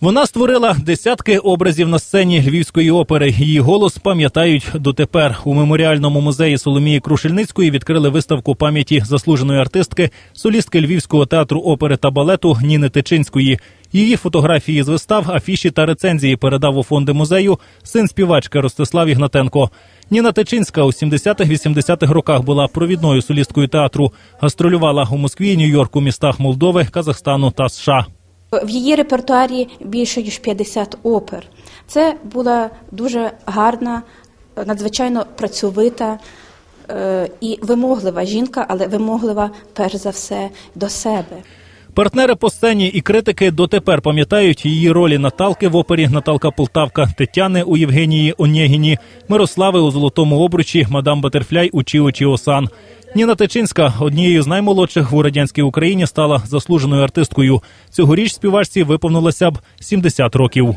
Вона створила десятки образів на сцені львівської опери. Її голос пам'ятають дотепер. У меморіальному музеї Соломії Крушельницької відкрили виставку пам'яті заслуженої артистки, солістки Львівського театру опери та балету Ніни Тичинської. Її фотографії з вистав, афіші та рецензії передав у фонди музею син співачки Ростислав Ігнатенко. Ніна Тичинська у 70-80-х роках була провідною солісткою театру. Гастролювала у Москві, Нью-Йорку, містах Молдови, Казахстану та США. В її репертуарі більше ніж 50 опер. Це була дуже гарна, надзвичайно працьовита е, і вимоглива жінка, але вимоглива перш за все до себе. Партнери по сцені і критики дотепер пам'ятають її ролі Наталки в опері Наталка Полтавка, Тетяни у Євгенії Онєгіні, Мирослави у Золотому обручі, мадам Батерфляй у Чіо Чіосан. Ніна Тичинська, однією з наймолодших у радянській Україні, стала заслуженою артисткою. Цьогоріч співачці виповнилося б 70 років.